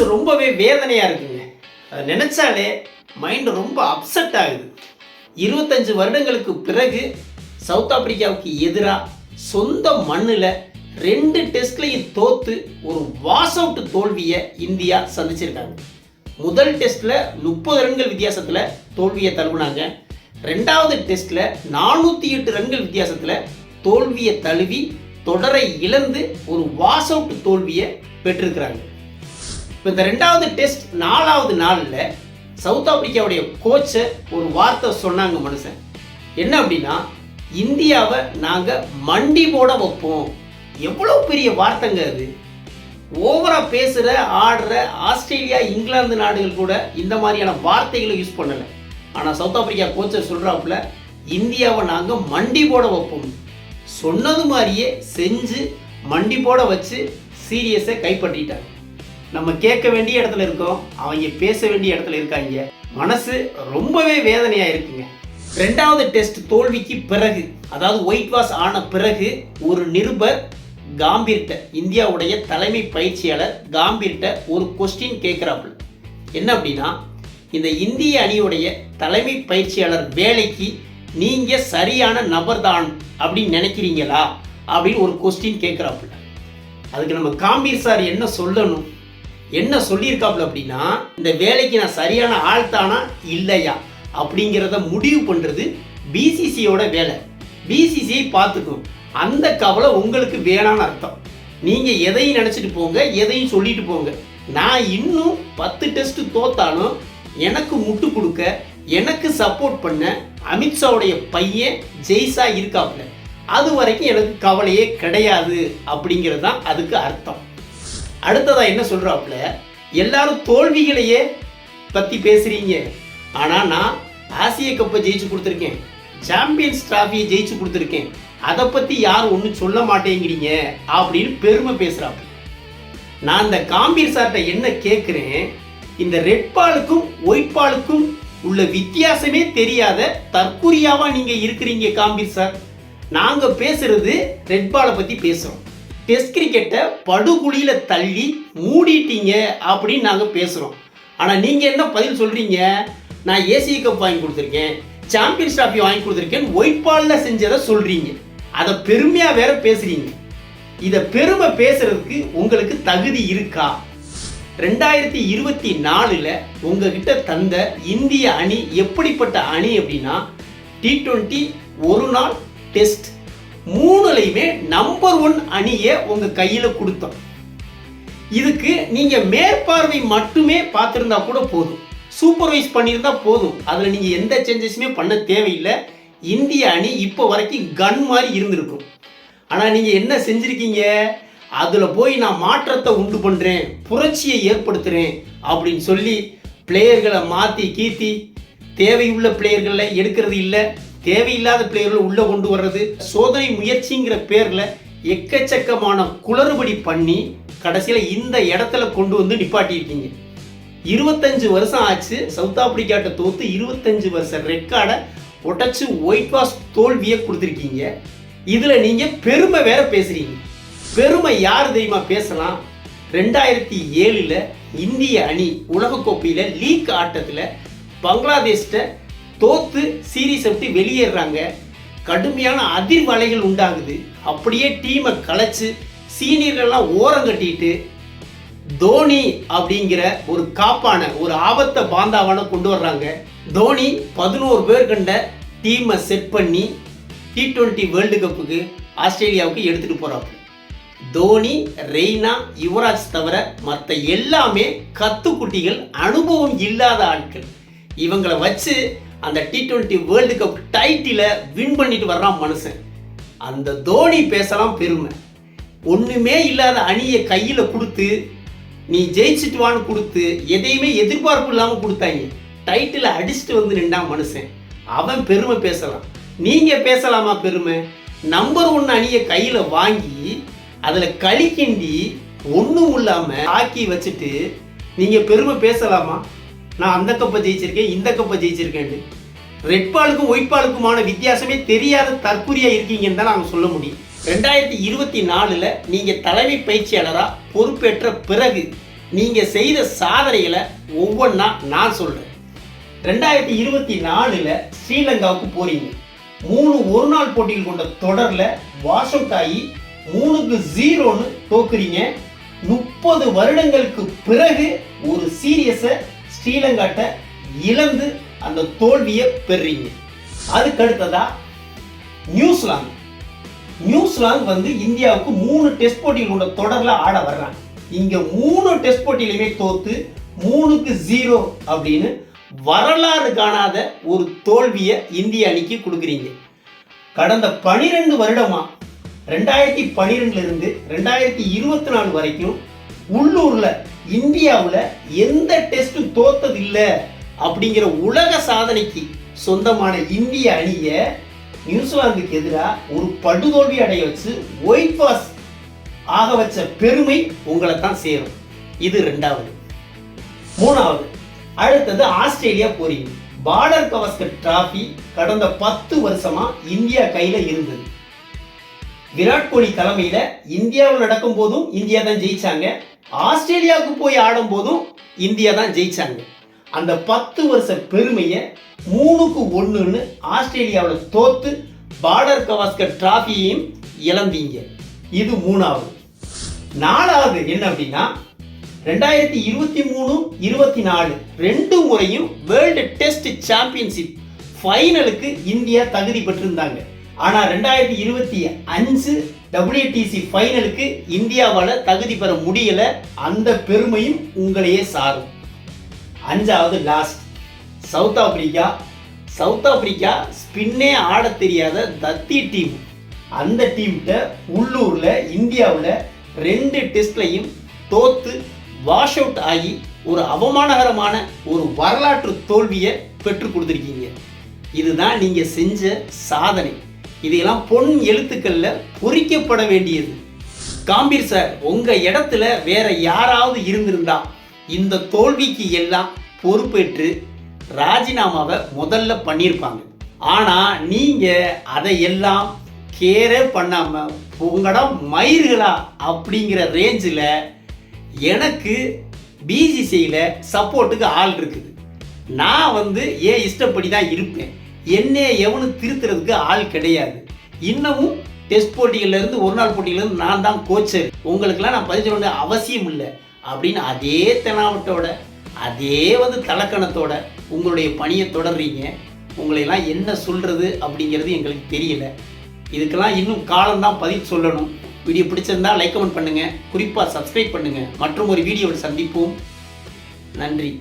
மனசு ரொம்பவே வேதனையாக இருக்குங்க. அதை நினச்சாலே மைண்டு ரொம்ப அப்செட் ஆகுது. இருபத்தஞ்சு வருடங்களுக்கு பிறகு சவுத் ஆப்பிரிக்காவுக்கு எதிராக சொந்த மண்ணில் ரெண்டு டெஸ்ட்லையும் தோத்து ஒரு வாஷ் அவுட் தோல்வியை இந்தியா சந்திச்சிருக்காங்க. முதல் டெஸ்ட்டில் முப்பது ரன்கள் வித்தியாசத்தில் தோல்வியை தழுவினாங்க. ரெண்டாவது டெஸ்ட்டில் நானூற்றி எட்டு ரன்கள் வித்தியாசத்தில் தோல்வியை தழுவி தொடரை இழந்து ஒரு வாஸ் அவுட் தோல்வியை பெற்றிருக்கிறாங்க. இப்போ இந்த ரெண்டாவது டெஸ்ட் நாலாவது நாளில் சவுத் ஆப்பிரிக்காவுடைய கோச்சை ஒரு வார்த்தை சொன்னாங்க மனுஷன். என்ன அப்படின்னா இந்தியாவை நாங்கள் மண்டி போட வைப்போம். எவ்வளோ பெரிய வார்த்தைங்க அது. ஓவராக பேசுகிற ஆடுற ஆஸ்திரேலியா இங்கிலாந்து நாடுகள் கூட இந்த மாதிரியான வார்த்தைகளை யூஸ் பண்ணலை. ஆனால் சவுத் ஆப்பிரிக்கா கோச்சர் சொல்கிறாப்புல இந்தியாவை நாங்கள் மண்டி போட வைப்போம். சொன்னது மாதிரியே செஞ்சு மண்டி போட வச்சு சீரியஸை கைப்பற்றிட்டாங்க. நம்ம கேட்க வேண்டிய இடத்துல இருக்கோம் அவங்க பேச வேண்டிய இடத்துல இருக்காங்க. மனசு ரொம்பவே வேதனையாக இருக்குங்க. ரெண்டாவது டெஸ்ட் தோல்விக்கு பிறகு அதாவது ஒயிட் வாஷ் ஆன பிறகு ஒரு நிருபர் காம்பீர்ட்ட இந்தியாவுடைய தலைமை பயிற்சியாளர் காம்பீர்கிட்ட ஒரு கொஸ்டின் கேட்குறாப்புல. என்ன அப்படின்னா இந்த இந்திய அணியுடைய தலைமை பயிற்சியாளர் வேலைக்கு நீங்க சரியான நபர் தான் அப்படின்னு நினைக்கிறீங்களா? அப்படின்னு ஒரு கொஸ்டின் கேட்குறாப்புல. அதுக்கு நம்ம காம்பீர் சார் என்ன சொல்லணும்? என்ன சொல்லியிருக்காப்புல அப்படின்னா இந்த வேலைக்கு நான் சரியான ஆள் தானா இல்லையா அப்படிங்கிறத முடிவு பண்ணுறது பிசிசியோட வேலை. பிசிசியை பார்த்துக்கும் அந்த கவலை உங்களுக்கு வேணான்னு அர்த்தம். நீங்கள் எதையும் நினச்சிட்டு போங்க எதையும் சொல்லிட்டு போங்க. நான் இன்னும் பத்து டெஸ்ட் தோத்தாலும் எனக்கு முட்டு கொடுக்க எனக்கு சப்போர்ட் பண்ண அமித்ஷாவுடைய பையன் ஜெய்சா இருக்காப்புல. அது வரைக்கும் எனக்கு கவலையே கிடையாது அப்படிங்கிறது தான் அதுக்கு அர்த்தம். அடுத்ததா என்ன சொல்றாப்புல? எல்லாரும் தோல்விகளையே பத்தி பேசுறீங்க. ஆனா நான் ஆசிய கப்பை ஜெயிச்சு கொடுத்துருக்கேன். சாம்பியன்ஸ் டிராஃபியை ஜெயிச்சு கொடுத்துருக்கேன். அதை பத்தி யாரும் ஒன்றும் சொல்ல மாட்டேங்கிறீங்க அப்படின்னு பெருமை பேசுறாப்புல. நான் இந்த காம்பீர் சார்ட்ட என்ன கேட்குறேன் இந்த ரெட் பாலுக்கும் ஒயிட் பாலுக்கும் உள்ள வித்தியாசமே தெரியாத தற்குறியாவா நீங்க இருக்கிறீங்க காம்பீர் சார். நாங்க பேசுறது ரெட் பாலை பத்தி பேசுறோம். டெஸ்ட் கிரிக்கெட்டை படுகுழியில் தள்ளி மூடிட்டீங்க அப்படின்னு நாங்கள் பேசுகிறோம் ஆனால் நீங்கள் என்ன பதில் சொல்கிறீங்க நான் ஏசி கப் வாங்கி கொடுத்துருக்கேன். சாம்பியன்ஸ் டிராஃபி வாங்கி கொடுத்துருக்கேன். ஒயிட் பாலில் செஞ்சதை சொல்கிறீங்க அதை பெருமையாக வேற பேசுகிறீங்க இதை பெருமை பேசுறதுக்கு உங்களுக்கு தகுதி இருக்கா? ரெண்டாயிரத்தி இருபத்தி நாலில் உங்ககிட்ட தந்த இந்திய அணி எப்படிப்பட்ட அணி அப்படின்னா டி ட்வெண்ட்டி ஒரு நாள் டெஸ்ட் மூணுலையுமே நம்பர் ஒன் அணியை உங்கள் கையில் கொடுத்தோம். இதுக்கு நீங்கள் மேற்பார்வை மட்டுமே பார்த்துருந்தா கூட போதும். சூப்பர்வைஸ் பண்ணியிருந்தா போதும். அதில் நீங்கள் எந்த சேஞ்சஸுமே பண்ண தேவையில்லை. இந்திய அணி இப்போ வரைக்கும் கன் மாதிரி இருந்திருக்கும். ஆனால் நீங்கள் என்ன செஞ்சுருக்கீங்க? அதில் போய் நான் மாற்றத்தை உண்டு பண்ணுறேன் புரட்சியை ஏற்படுத்துகிறேன் அப்படின்னு சொல்லி பிளேயர்களை மாற்றி கீத்தி தேவையுள்ள பிளேயர்களை எடுக்கிறது இல்லை. தேவையில்லாத பிளேயர்களை உள்ளே கொண்டு வர்றது சோதனை முயற்சிங்கிற பேரில் எக்கச்சக்கமான குளறுபடி பண்ணி கடைசியில் இந்த இடத்துல கொண்டு வந்து நிப்பாட்டியிருக்கீங்க. இருபத்தஞ்சு வருஷம் ஆச்சு சவுத் ஆப்பிரிக்காட்ட தோத்து இருபத்தஞ்சு வருஷம் ரெக்கார்டை உடச்சி ஒயிட் வாஷ் தோல்வியை கொடுத்துருக்கீங்க. இதில் நீங்கள் பெருமை வேற பேசுகிறீங்க பெருமை யார் தெரியுமா பேசலாம்? ரெண்டாயிரத்தி ஏழில் இந்திய அணி உலகக்கோப்பையில் லீக் ஆட்டத்தில் பங்களாதேஷ்ட தோத்து சீரீஸ் விட்டு வெளியேறாங்க. கடுமையான அதிர்வலைகள் உண்டாகுது. அப்படியே டீமை கலைச்சு சீனியர்கள்லாம் ஓரம் கட்டிட்டு தோனி அப்படிங்கிற ஒரு காப்பான ஒரு ஆபத்தை பாந்தாவான கொண்டு வர்றாங்க. தோனி பதினோரு பேர் கண்ட டீமை செட் பண்ணி டி டுவெண்ட்டி வேர்ல்டு கப்புக்கு ஆஸ்திரேலியாவுக்கு எடுத்துகிட்டு போகிறாப்பு தோனி ரெய்னா யுவராஜ் தவிர மற்ற எல்லாமே கத்துக்குட்டிகள் அனுபவம் இல்லாத ஆட்கள். இவங்களை வச்சு அந்த டி ட்வெண்ட்டி வேர்ல்டு கப் டைட்டில வின் பண்ணிட்டு வர்றான் மனுஷன். அந்த தோனி பேசலாம் பெருமை. ஒன்றுமே இல்லாத அணியை கையில் கொடுத்து நீ ஜெயிச்சிட்டு வான்னு கொடுத்து எதையுமே எதிர்பார்ப்பு இல்லாமல் கொடுத்தாங்க. டைட்டில் அடிச்சுட்டு வந்து நின்றான் மனுஷன். அவன் பெருமை பேசலாம். நீங்கள் பேசலாமா பெருமை? நம்பர் ஒன் அணியை கையில் வாங்கி அதில் களி கிண்டி ஒன்றும் இல்லாமல் ஆக்கி வச்சுட்டு நீங்கள் பெருமை பேசலாமா? நான் அந்த கப்பை ஜெயிச்சிருக்கேன் இந்த கப்பை ஜெயிச்சிருக்கேன்னு ரெட் பாலுக்கும் ஒயிட் பாலுக்குமான வித்தியாசமே தெரியாத தற்குறியா இருக்கீங்கன்னு தான் நாங்கள் சொல்ல முடியும். ரெண்டாயிரத்தி இருபத்தி நாலுல நீங்க தலைமை பயிற்சியாளரா பொறுப்பேற்ற பிறகு நீங்கள் செய்த சாதனைகளை ஒவ்வொன்றா நான் சொல்கிறேன் ரெண்டாயிரத்தி இருபத்தி நாலில் ஸ்ரீலங்காவுக்கு போறீங்க. மூணு ஒரு நாள் போட்டிகள் கொண்ட தொடரில் வாஷ் அவுட் ஆகி மூணுக்கு ஜீரோன்னு தோக்குறீங்க. முப்பது வருடங்களுக்கு பிறகு ஒரு சீரியஸை ஸ்ரீலங்காட்ட இழந்து அந்த தோல்வியை பெறுறீங்க. அதுக்கு அடுத்ததா நியூசிலாந்து. நியூசிலாந்து வந்து இந்தியாவுக்கு மூணு டெஸ்ட் போட்டிகள் கொண்ட தொடர்ல ஆட வர்றாங்க. இங்க மூணு டெஸ்ட் போட்டியிலுமே தோத்து மூணுக்கு ஜீரோ அப்படின்னு வரலாறு காணாத ஒரு தோல்வியை இந்திய அணிக்கு கொடுக்குறீங்க. கடந்த பனிரெண்டு வருடமா ரெண்டாயிரத்தி பனிரெண்டுல இருந்து ரெண்டாயிரத்தி இருபத்தி நாலு வரைக்கும் உள்ளூர்ல இந்தியாவில் எந்த டெஸ்ட்டும் தோத்தது இல்லை அப்படிங்கிற உலக சாதனைக்கு சொந்தமான இந்திய அணியை நியூசிலாந்துக்கு எதிராக ஒரு படுதோல்வி அடைய வச்சு ஒயிட் வாஷ் ஆக வச்ச பெருமை உங்களை தான் சேரும். இது ரெண்டாவது. மூணாவது அடுத்தது ஆஸ்திரேலியா போறீங்க பார்டர் கவஸ்கர் டிராஃபி கடந்த பத்து வருஷமா இந்தியா கையில இருந்தது. விராட் கோலி தலைமையில இந்தியாவில் நடக்கும் போதும் இந்தியா தான் ஜெயிச்சாங்க. ஆஸ்திரேலியாவுக்கு போய் ஆடும் போதும் இந்தியா தான் ஜெயிச்சாங்க. அந்த பத்து வருஷ பெருமையை மூணுக்கு ஒன்றுன்னு ஆஸ்திரேலியாவில் தோத்து பார்டர் கவாஸ்கர் டிராஃபியையும் இழந்தீங்க. இது மூணாவது. நாலாவது என்ன அப்படின்னா ரெண்டாயிரத்தி இருபத்தி மூணு இருபத்தி நாலு ரெண்டு முறையும் வேர்ல்டு டெஸ்ட் சாம்பியன்ஷிப் ஃபைனலுக்கு இந்தியா தகுதி பெற்றிருந்தாங்க. ஆனால் ரெண்டாயிரத்தி இருபத்தி அஞ்சு டபிள்யூடிசி ஃபைனலுக்கு இந்தியாவால் தகுதி பெற முடியலை. அந்த பெருமையும் உங்களையே சாரும். அஞ்சாவது last South Africa South Africa ஸ்பின்னே ஆட தெரியாத தத்தி டீம் அந்த டீம்கிட்ட உள்ளூரில் இந்தியாவில் ரெண்டு டெஸ்ட்லையும் தோத்து வாஷ் அவுட் ஆகி ஒரு அவமானகரமான ஒரு வரலாற்று தோல்வியை பெற்றுக் கொடுத்துருக்கீங்க. இதுதான் நீங்கள் செஞ்ச சாதனை. இதையெல்லாம் பொன் எழுத்துக்கள்ல பொறிக்கப்பட வேண்டியது. காம்பீர் சார் உங்க இடத்துல வேற யாராவது இருந்திருந்தா இந்த தோல்விக்கு எல்லாம் பொறுப்பேற்று ராஜினாமாவை முதல்ல பண்ணியிருப்பாங்க. ஆனா நீங்க அதையெல்லாம் கேரே பண்ணாம உங்களோட மயிர்களா அப்படிங்கிற ரேஞ்சில் எனக்கு பிஜிசியில் சப்போர்ட்டுக்கு ஆள் இருக்குது. நான் வந்து ஏன் இஷ்டப்படி தான் இருப்பேன். என்னை எவனும் திருத்துறதுக்கு ஆள் கிடையாது. இன்னமும் டெஸ்ட் போட்டியிலேருந்து ஒரு நாள் போட்டியிலேருந்து நான் தான் கோச்சர் உங்களுக்கெல்லாம் நான் பதிவு சொல்ல அவசியம் இல்லை. அப்படின்னு அதே தெனாவட்டோட அதே வந்து தலக்கணத்தோட உங்களுடைய பணியை தொடர்றீங்க. உங்களையெல்லாம் என்ன சொல்கிறது அப்படிங்கிறது எங்களுக்கு தெரியல. இதுக்கெல்லாம் இன்னும் காலம்தான் பதில் சொல்லணும். வீடியோ பிடிச்சிருந்தா லைக் கமெண்ட் பண்ணுங்கள் குறிப்பாக சப்ஸ்கிரைப் பண்ணுங்கள் மற்றும் ஒரு வீடியோவில் சந்திப்போம். நன்றி.